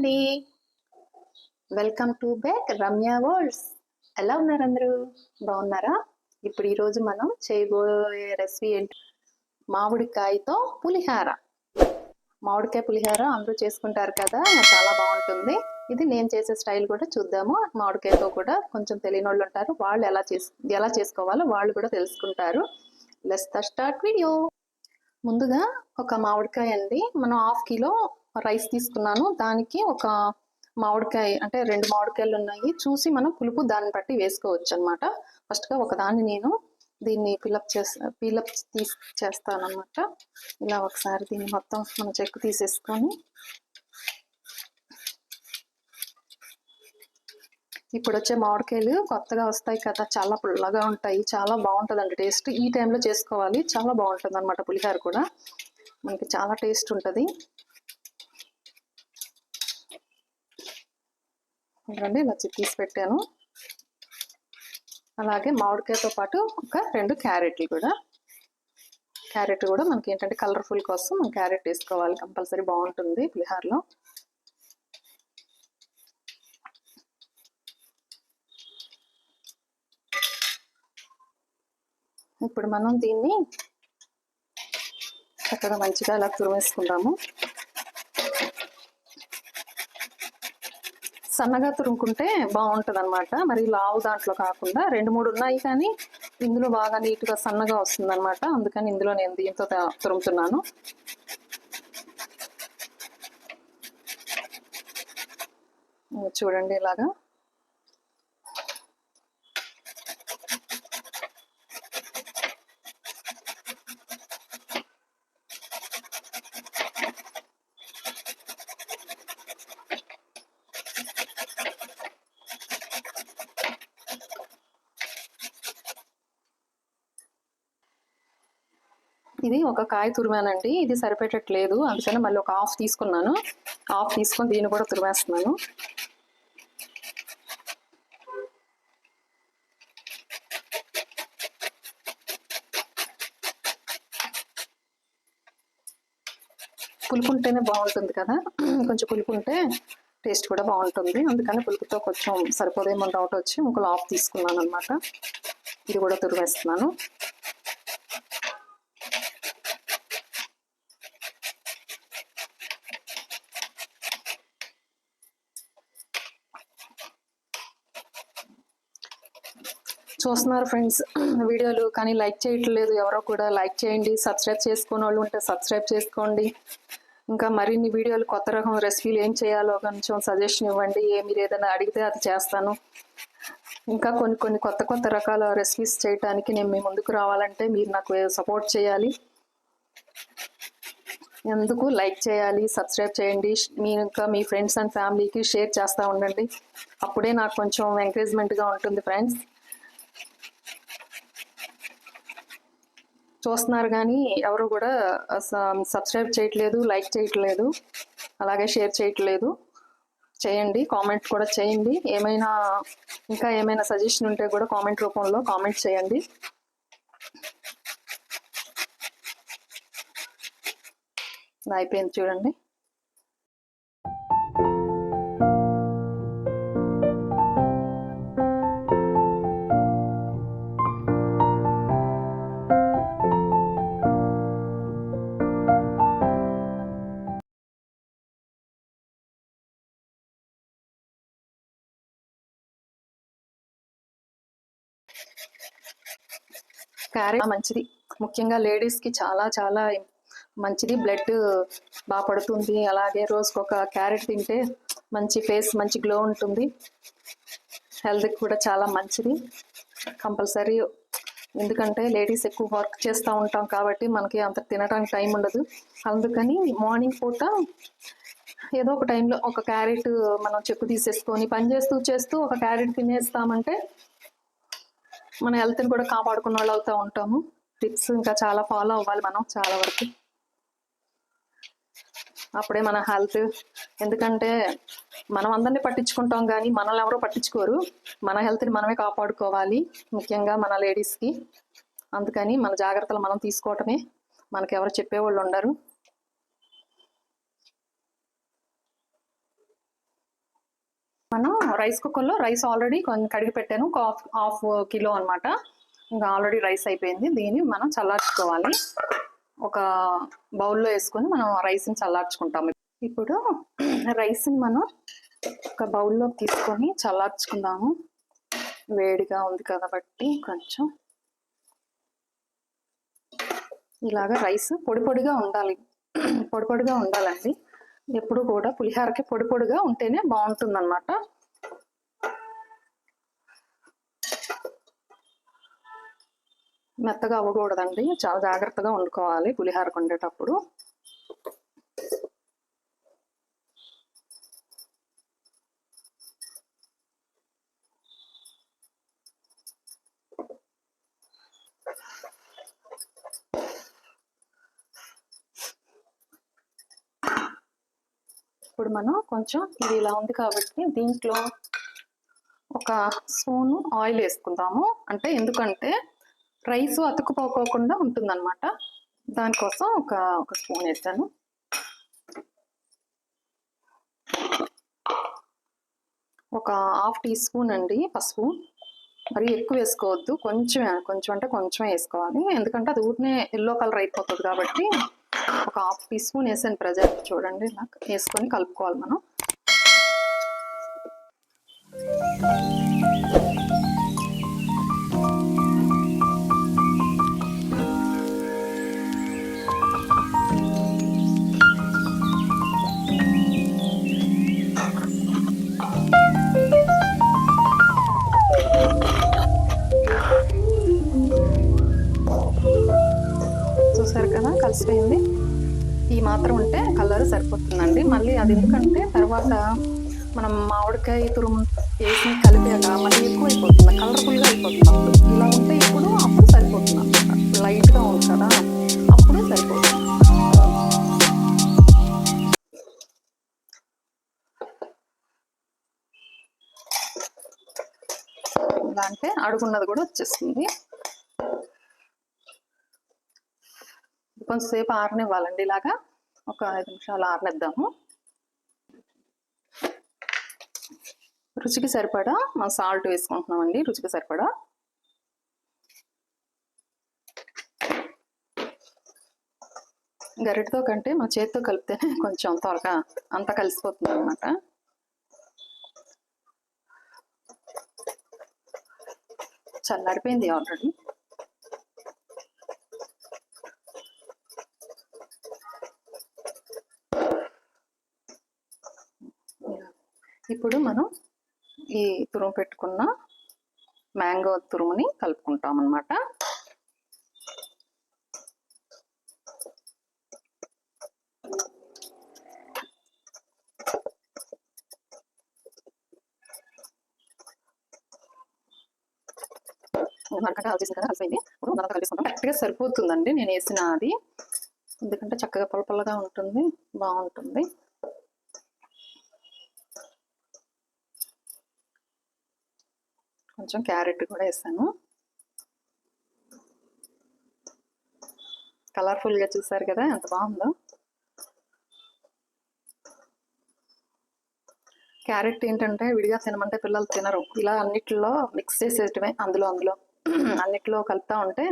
అండి. Welcome to back Ramya worlds ఎలా ఉన్నారు అందరూ? బాగున్నారా? ఇప్పుడు ఈరోజు మనం చేయబోయే రెసిపీ ఏంటి? మామిడికాయతో పులిహార. మామిడికాయ పులిహార అందరూ చేసుకుంటారు కదా చాలా బాగుంటుంది. ఇది నేను చేసే స్టైల్ కూడా చూద్దాము. మామిడికాయతో కూడా కొంచెం తెలియని వాళ్ళు ఉంటారు వాళ్ళు ఎలా చేసు ఎలా చేసుకోవాలో వాళ్ళు కూడా తెలుసుకుంటారు. లెస్ ద స్టార్ట్ వీడియో ముందుగా ఒక మామిడికాయ అండి. మనం హాఫ్ కిలో రైస్ తీసుకున్నాను. దానికి ఒక మామిడికాయ అంటే రెండు మామిడికాయలు ఉన్నాయి. చూసి మనం పులుపు దాన్ని బట్టి వేసుకోవచ్చు అనమాట ఫస్ట్గా ఒకదాన్ని నేను దీన్ని ఫిలప్ చేస్తా ఫిలప్ తీసి చేస్తాను ఇలా ఒకసారి దీన్ని మొత్తం మనం చెక్ తీసేసుకొని ఇప్పుడు వచ్చే మామిడికాయలు కొత్తగా వస్తాయి కదా చాలా పుల్లగా ఉంటాయి చాలా బాగుంటుంది అండి టేస్ట్. ఈ టైంలో చేసుకోవాలి చాలా బాగుంటుంది అనమాట పులిహార కూడా. మనకి చాలా టేస్ట్ ఉంటుంది. చూడండి ఇలా తీసి పెట్టాను. అలాగే మామిడికాయతో పాటు ఒక రెండు క్యారెట్లు కూడా. క్యారెట్ కూడా మనకి ఏంటంటే కలర్ఫుల్ కోసం మనం క్యారెట్ వేసుకోవాలి కంపల్సరీ బాగుంటుంది పులిహారలో. ఇప్పుడు మనం దీన్ని చక్కగా మంచిగా ఇలా తురిమేసుకుంటాము. సన్నగా తురుముకుంటే బాగుంటుంది అనమాట మరి లావు దాంట్లో కాకుండా రెండు మూడు ఉన్నాయి కానీ ఇందులో బాగా నీట్గా సన్నగా వస్తుంది అనమాట అందుకని ఇందులో నేను దీంతో తురుముతున్నాను. చూడండి ఇలాగా. ఇది ఒక కాయ తురిమానండి. ఇది సరిపెట్టట్లేదు అందుకని మళ్ళీ ఒక హాఫ్ తీసుకున్నాను. హాఫ్ తీసుకొని దీన్ని కూడా తురిమేస్తున్నాను. పులుపు ఉంటేనే బాగుంటుంది కదా? కొంచెం పులుపు ఉంటే టేస్ట్ కూడా బాగుంటుంది. అందుకని పులుపుతో కొంచెం సరిపోదేమో డౌట్ వచ్చి ఇంకో ఆఫ్ తీసుకున్నాను అనమాట ఇది కూడా తురివేస్తున్నాను చూస్తున్నారు ఫ్రెండ్స్ వీడియోలు కానీ లైక్ చేయట్లేదు. ఎవరో కూడా లైక్ చేయండి. సబ్స్క్రైబ్ చేసుకునే వాళ్ళు ఉంటే సబ్స్క్రైబ్ చేసుకోండి. ఇంకా మరిన్ని వీడియోలు కొత్త రకం రెసిపీలు ఏం చేయాలో కొంచెం సజెషన్ ఇవ్వండి. ఏ మీరు ఏదైనా అడిగితే అది చేస్తాను. ఇంకా కొన్ని కొన్ని కొత్త కొత్త రకాల రెసిపీస్ చేయడానికి నేను మీ ముందుకు రావాలంటే మీరు నాకు సపోర్ట్ చేయాలి. ఎందుకు? లైక్ చేయాలి సబ్స్క్రైబ్ చేయండి. మీరు ఇంకా మీ ఫ్రెండ్స్ అండ్ ఫ్యామిలీకి షేర్ చేస్తూ ఉండండి. అప్పుడే నాకు కొంచెం ఎంకరేజ్మెంట్గా ఉంటుంది ఫ్రెండ్స్ చూస్తున్నారు కానీ ఎవరు కూడా సబ్స్క్రైబ్ చేయట్లేదు లైక్ చేయట్లేదు అలాగే షేర్ చేయట్లేదు. చేయండి కామెంట్ కూడా చేయండి. ఏమైనా ఇంకా ఏమైనా సజెషన్ ఉంటే కూడా కామెంట్ రూపంలో కామెంట్ చేయండి. అయిపోయింది చూడండి. క్యారెట్ మంచిది. ముఖ్యంగా లేడీస్కి చాలా చాలా మంచిది. బ్లడ్ బాగా పడుతుంది. అలాగే రోజుకి ఒక క్యారెట్ తింటే మంచి ఫేస్ మంచి గ్లో ఉంటుంది. హెల్త్కి కూడా చాలా మంచిది. కంపల్సరీ ఎందుకంటే లేడీస్ ఎక్కువ వర్క్ చేస్తూ ఉంటాం కాబట్టి మనకి అంత తినడానికి టైం ఉండదు. అందుకని మార్నింగ్ పూట ఏదో ఒక టైంలో ఒక క్యారెట్ మనం చెక్కు తీసేసుకొని పని చేస్తూ చేస్తూ ఒక క్యారెట్ తినేస్తామంటే మన హెల్త్ని కూడా కాపాడుకున్న వాళ్ళు అవుతూ ఉంటాము. టిప్స్ ఇంకా చాలా ఫాలో అవ్వాలి మనం చాలా వరకు. అప్పుడే మన హెల్త్ ఎందుకంటే మనం అందరినీ పట్టించుకుంటాం కానీ మనల్ని ఎవరో పట్టించుకోరు. మన హెల్త్ని మనమే కాపాడుకోవాలి ముఖ్యంగా మన లేడీస్కి అందుకని మన జాగ్రత్తలు మనం తీసుకోవటమే. మనకి ఎవరు చెప్పేవాళ్ళు ఉండరు. మనం రైస్ కుక్కర్లో రైస్ ఆల్రెడీ కొంచెం కడిగి పెట్టాను. ఒక హాఫ్ హాఫ్ కిలో అనమాట ఇంకా ఆల్రెడీ రైస్ అయిపోయింది. దీన్ని మనం చల్లార్చుకోవాలి. ఒక బౌల్లో వేసుకొని మనం రైస్ని చల్లార్చుకుంటాము ఇప్పుడు రైస్ని మనం ఒక బౌల్లో తీసుకొని చల్లార్చుకుందాము. వేడిగా ఉంది కాబట్టి కొంచెం ఇలాగ రైస్ పొడి పొడిగా ఉండాలి. పొడి పొడిగా ఉండాలండి. ఎప్పుడు కూడా పులిహోరకి పొడి పొడిగా ఉంటేనే బాగుంటుంది అనమాట మెత్తగా అవ్వకూడదండి. చాలా జాగ్రత్తగా వండుకోవాలి పులిహోరకు వండేటప్పుడు. ఇప్పుడు మనం కొంచెం ఇది ఇలా ఉంది కాబట్టి దీంట్లో ఒక స్పూను ఆయిల్ వేసుకుందాము. అంటే ఎందుకంటే రైస్ అతుకుపోకోకుండా ఉంటుందన్నమాట. దానికోసం ఒక ఒక స్పూన్ వేసాను. ఒక హాఫ్ టీ స్పూన్ అండి పసుపు. మరి ఎక్కువ వేసుకోవద్దు. కొంచెం కొంచెం అంటే కొంచెం వేసుకోవాలి. ఎందుకంటే అది ఊరినే ఎల్లో కలర్ అయిపోతుంది కాబట్టి ఒక హాఫ్ టీ స్పూన్ వేసాను ప్రజెంట్. చూడండి ఇలా వేసుకొని కలుపుకోవాలి మనం. చూసారు కదా కలిసిపోయింది. ఈ మాత్రం ఉంటే కలర్ సరిపోతుందండి. మళ్ళీ అది ఎందుకంటే తర్వాత మనం మామిడికాయ తురుము వేసి కలిపాక మళ్ళీ ఎక్కువ అయిపోతుంది కలర్ఫుల్గా అయిపోతుంది అప్పుడు. ఇలా ఉంటే ఇప్పుడు అప్పుడు సరిపోతుంది అనమాట లైట్గా ఉంది కదా అప్పుడే సరిపోతుంది. అంటే అడుగున్నది కూడా వచ్చేస్తుంది కొంచెంసేపు ఆరనివ్వాలండి ఇలాగా. ఒక ఐదు నిమిషాలు ఆరనిద్దాము. రుచికి సరిపడా మనం సాల్ట్ వేసుకుంటున్నామండి రుచికి సరిపడా. గరిటతో కంటే మా చేతితో కలిపితేనే కొంచెం త్వరగా అంతా కలిసిపోతుంది అనమాట చల్లారిపోయింది ఆల్రెడీ. ఇప్పుడు మనం ఈ తురుము పెట్టుకున్న మ్యాంగో తురుముని కలుపుకుంటాం అన్నమాట మనకంటే కదా ఇప్పుడు కరెక్ట్గా సరిపోతుందండి నేను వేసిన అది ఎందుకంటే చక్కగా పొల ఉంటుంది బాగుంటుంది. కొంచెం క్యారెట్ కూడా వేసాను. కలర్ఫుల్గా చూసారు కదా ఎంత బాగుందో. క్యారెట్ ఏంటంటే విడిగా తినమంటే పిల్లలు తినరు. ఇలా అన్నిట్లో మిక్స్ చేసేటమే అందులో అందులో. అన్నిట్లో కలుపుతా ఉంటే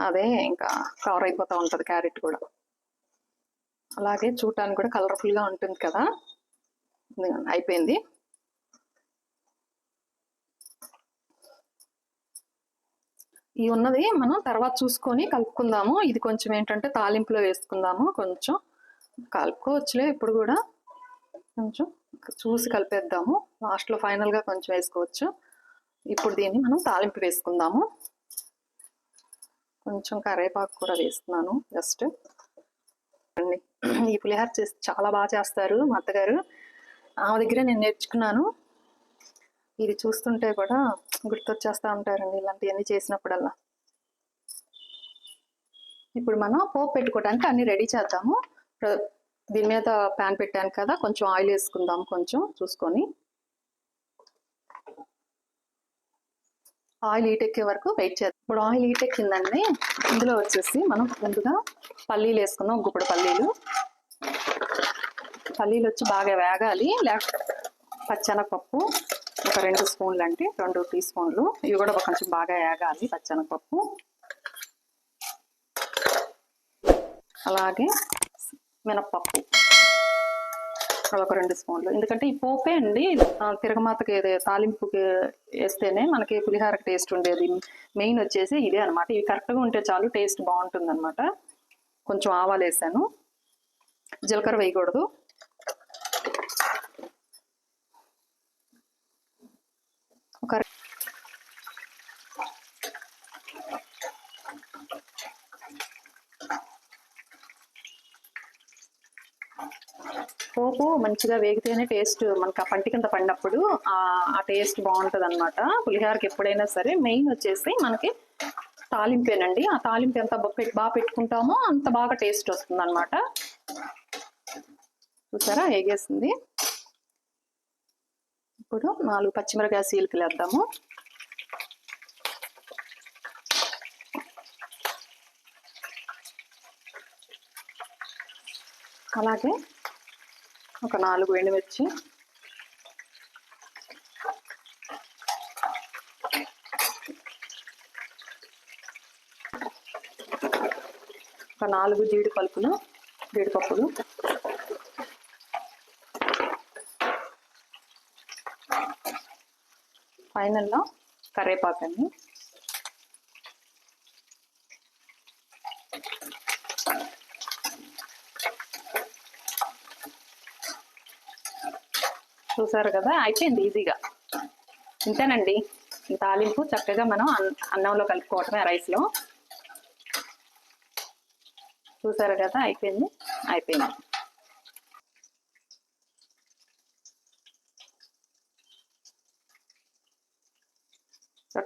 అదే ఇంకా కవర్ అయిపోతూ ఉంటుంది క్యారెట్ కూడా. అలాగే చూడటానికి కూడా కలర్ఫుల్గా ఉంటుంది కదా. అయిపోయింది. ఈ ఉన్నది మనం తర్వాత చూసుకొని కలుపుకుందాము. ఇది కొంచెం ఏంటంటే తాలింపులో వేసుకుందాము కొంచెం. కలుపుకోవచ్చులే ఇప్పుడు కూడా. కొంచెం చూసి కలిపేద్దాము. లాస్ట్లో ఫైనల్గా కొంచెం వేసుకోవచ్చు. ఇప్పుడు దీన్ని మనం తాలింపు వేసుకుందాము. కొంచెం కరివేపాకు కూడా వేస్తున్నాను జస్ట్. అండి ఈ పులిహార చేసి చాలా బాగా చేస్తారు మా అత్తగారు. ఆమె దగ్గర నేను నేర్చుకున్నాను. ఇది చూస్తుంటే కూడా గుర్తొచ్చేస్తూ ఉంటారండి ఇలాంటివన్నీ చేసినప్పుడల్లా. ఇప్పుడు మనం పోపు పెట్టుకోవడానికి అన్ని రెడీ చేద్దాము. దీని మీద ప్యాన్ పెట్టాను కదా కొంచెం ఆయిల్ వేసుకుందాం కొంచెం చూసుకొని. ఆయిల్ హీట్ ఎక్కే వరకు వెయిట్ చేద్దాం. ఇప్పుడు ఆయిల్ హీట్ ఎక్కిందండి. ఇందులో వచ్చేసి మనం ముందుగా పల్లీలు వేసుకుందాం ఒక గుప్పుడు పల్లీలు. పల్లీలు వచ్చి బాగా వేగాలి. లేక పచ్చనపప్పు. ఒక రెండు స్పూన్లు అంటే రెండు టీ స్పూన్లు. ఇవి కూడా కొంచెం బాగా వేగాలి పచ్చనపప్పు. అలాగే మినప్పప్పు. ఒక రెండు స్పూన్లు. ఎందుకంటే ఈ పోపే అండి తిరగమాతకి తాలింపుకి వేస్తేనే మనకి పులిహార టేస్ట్ ఉండేది. మెయిన్ వచ్చేసి ఇదే అనమాట ఇవి కరెక్ట్గా ఉంటే చాలు టేస్ట్ బాగుంటుంది అనమాట కొంచెం ఆవాలు వేసాను. జీలకర్ర వేయకూడదు. ఒక పోపు మంచిగా వేగితేనే టేస్ట్ మనకి ఆ పంటి కింద పడినప్పుడు ఆ టేస్ట్ బాగుంటుంది అనమాట పులిహోరకి ఎప్పుడైనా సరే మెయిన్ వచ్చేసి మనకి తాలింపేనండి. ఆ తాలింపు ఎంత బాగా పెట్టుకుంటామో అంత బాగా టేస్ట్ వస్తుంది అనమాట చూసారా? వేగేసింది. ఇప్పుడు నాలుగు పచ్చిమిరకాయ సీలికలు వేద్దాము. అలాగే ఒక నాలుగు ఎండుమిర్చి. ఒక నాలుగు జీడిపలుపులు జీడిపప్పులు. ఫైనల్లో కరేపాకండి. చూసారు కదా? అయిపోయింది ఈజీగా. ఇంతేనండి. తాలింపు చక్కగా మనం అన్నంలో కలుపుకోవటమే రైస్లో. చూసారు కదా? అయిపోయింది? అయిపోయింది.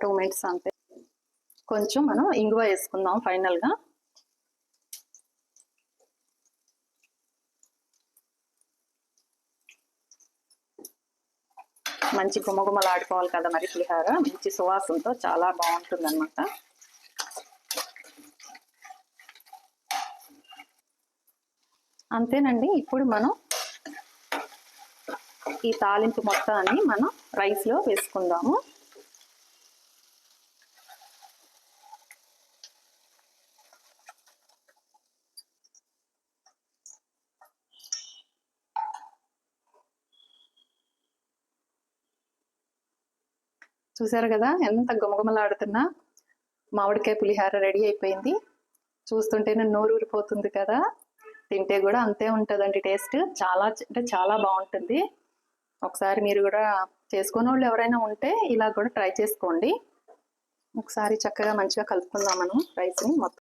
టూ మినిట్స్ అంతే. కొంచెం మనం ఇంగువ వేసుకుందాం ఫైనల్గా మంచి గుమగుమలాడుకోవాలి కదా మరి పులిహార. మంచి సువాసనతో చాలా బాగుంటుంది అనమాట అంతేనండి ఇప్పుడు మనం ఈ తాలింపు మొత్తాన్ని మనం రైస్లో వేసుకుందాము. చూసారు కదా? ఎంత గుమగుమలాడుతున్నా. మామిడికాయ పులిహార రెడీ అయిపోయింది. చూస్తుంటేనే నోరు ఊరిపోతుంది కదా? తింటే కూడా అంతే ఉంటుందండి టేస్ట్. చాలా అంటే చాలా బాగుంటుంది. ఒకసారి మీరు కూడా చేసుకునే వాళ్ళు ఎవరైనా ఉంటే ఇలా కూడా ట్రై చేసుకోండి. ఒకసారి చక్కగా మంచిగా కలుపుకుందాం మనం రైస్ని మొత్తం.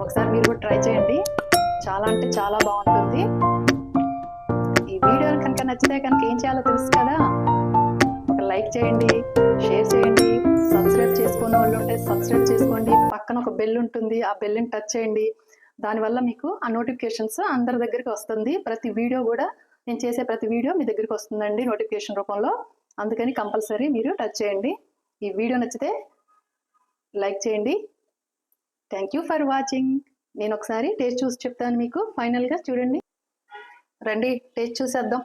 ఒకసారి మీరు కూడా ట్రై చేయండి. చాలా అంటే చాలా బాగుంటుంది. ఈ వీడియో కనుక నచ్చితే కనుక ఏం చేయాలో తెలుసు కదా? ఒక లైక్ చేయండి షేర్ చేయండి సబ్స్క్రైబ్ చేసుకున్న వాళ్ళు ఉంటే సబ్స్క్రైబ్ చేసుకోండి. పక్కన ఒక బెల్ ఉంటుంది ఆ బెల్ని టచ్ చేయండి. దానివల్ల మీకు ఆ నోటిఫికేషన్స్ అందరి దగ్గరికి వస్తుంది. ప్రతి వీడియో కూడా నేను చేసే ప్రతి వీడియో మీ దగ్గరికి వస్తుందండి నోటిఫికేషన్ రూపంలో. అందుకని కంపల్సరీ మీరు టచ్ చేయండి. ఈ వీడియో నచ్చితే లైక్ చేయండి థ్యాంక్ యూ ఫర్ వాచింగ్ నేను ఒకసారి టేస్ట్ చూసి చెప్తాను మీకు. ఫైనల్గా చూడండి. రండి టేస్ట్ చూసేద్దాం.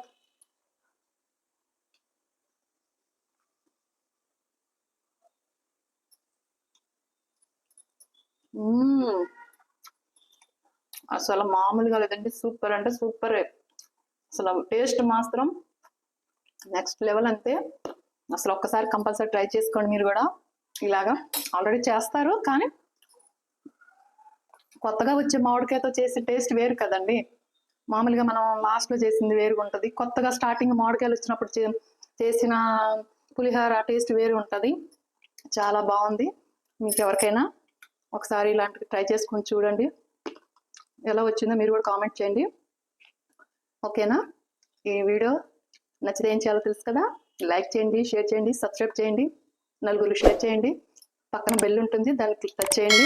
అసలు మామూలుగా లేదండి. సూపర్ అంటే సూపర్ అసలు టేస్ట్ మాత్రం నెక్స్ట్ లెవెల్ అంతే. అసలు ఒక్కసారి కంపల్సరీ ట్రై చేసుకోండి మీరు కూడా. ఇలాగా. ఆల్రెడీ చేస్తారు కానీ కొత్తగా వచ్చే మామిడికాయతో చేసే టేస్ట్ వేరు కదండి. మామూలుగా మనం లాస్ట్లో చేసింది వేరుగా ఉంటుంది కొత్తగా స్టార్టింగ్ మామిడికాయలు వచ్చినప్పుడు చేసిన పులిహోర టేస్ట్ వేరు ఉంటుంది చాలా బాగుంది. మీకు ఎవరికైనా ఒకసారి ఇలాంటివి ట్రై చేసుకొని చూడండి. ఎలా వచ్చిందో మీరు కూడా కామెంట్ చేయండి. ఓకేనా? ఈ వీడియో నచ్చితే ఏం చేయాలో తెలుసు కదా? లైక్ చేయండి షేర్ చేయండి సబ్స్క్రైబ్ చేయండి నలుగురు షేర్ చేయండి. పక్కన బెల్ ఉంటుంది దాన్ని క్లిక్ టచ్ చేయండి.